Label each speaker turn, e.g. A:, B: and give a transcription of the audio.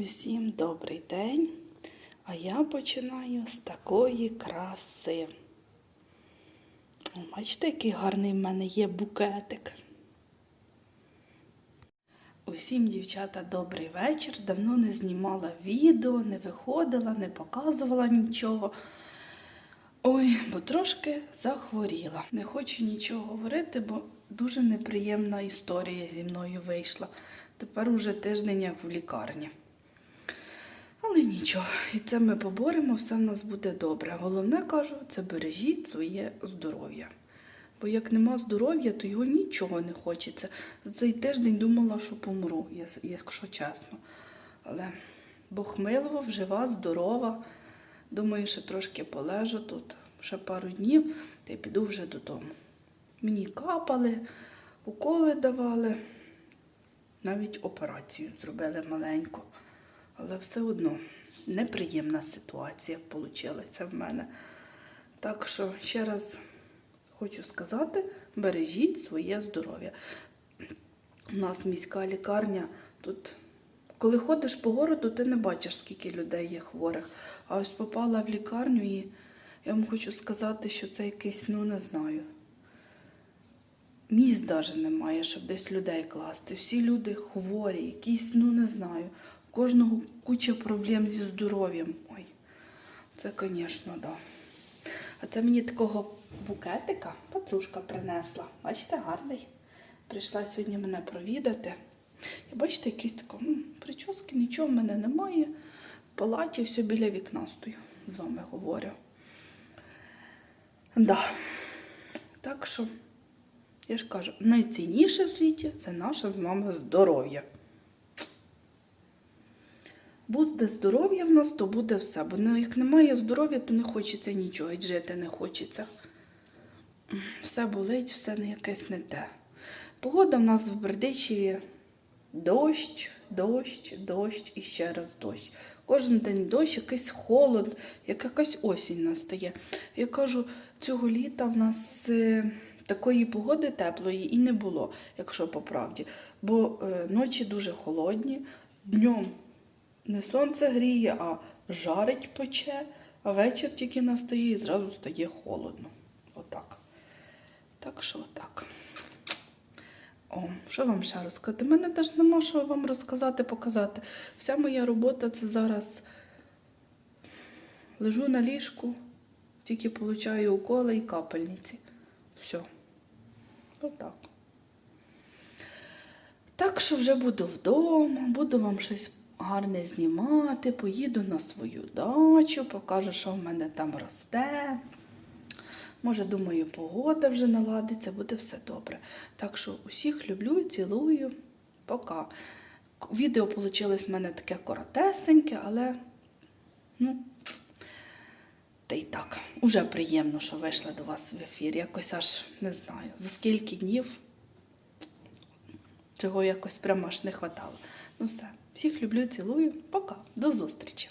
A: Усім добрий день, а я починаю з такої краси. Бачите, який гарний в мене є букетик. Усім, дівчата, добрий вечір. Давно не знімала відео, не виходила, не показувала нічого. Ой, бо трошки захворіла. Не хочу нічого говорити, бо дуже неприємна історія зі мною вийшла. Тепер уже тиждень як в лікарні. Але нічого, і це ми поборемо, все в нас буде добре. Головне кажу, це бережіть своє здоров'я. Бо як нема здоров'я, то його нічого не хочеться. За цей тиждень думала, що помру, якщо чесно. Але Бог милував, жива, здорова. Думаю, що трошки полежу тут ще пару днів та й піду вже додому. Мені капали, уколи давали, навіть операцію зробили маленьку. Але все одно неприємна ситуація вийшла в мене. Так що ще раз хочу сказати: бережіть своє здоров'я. У нас міська лікарня тут. Коли ходиш по городу, ти не бачиш, скільки людей є хворих. А ось попала в лікарню і я вам хочу сказати, що це якийсь, ну не знаю. Місць навіть немає, щоб десь людей класти. Всі люди хворі, якісь, ну не знаю. Кожного куча проблем зі здоров'ям. Ой, це, звісно, да. А це мені такого букетика подружка принесла. Бачите, гарний. Прийшла сьогодні мене провідати. І бачите, якийсь такий, ну, прически, нічого в мене немає. В палаті все біля вікна стою. З вами говорю. Да. Так що, я ж кажу, найцінніше в світі це наше з вами здоров'я. Буде здоров'я в нас, то буде все. Бо як немає здоров'я, то не хочеться нічого, і жити не хочеться. Все болить, все не якесь не те. Погода в нас в Бердичеві дощ, дощ, дощ і ще раз дощ. Кожен день дощ, якийсь холод, як якась осінь настає. Я кажу, цього літа в нас е, такої погоди теплої і не було, якщо по правді. Бо е, ночі дуже холодні, днем не сонце гріє, а жарить пече, а вечір тільки настає і зразу стає холодно. Отак. Так що отак. О, що вам ще розказати? Мене теж нема що вам розказати, показати. Вся моя робота це зараз лежу на ліжку, тільки получаю уколи і капельниці. Все. Отак. Так що вже буду вдома, буду вам щось гарне знімати, поїду на свою дачу, покажу, що в мене там росте. Може, думаю, погода вже наладиться, буде все добре. Так що усіх люблю, цілую. Пока. Відео вийшло в мене таке коротесеньке, але ну, та й так. Уже приємно, що вийшла до вас в ефір. Якось аж не знаю, за скільки днів чого якось прямо аж не хватало. Ну все, всіх люблю, цілую. Пока, до зустрічі!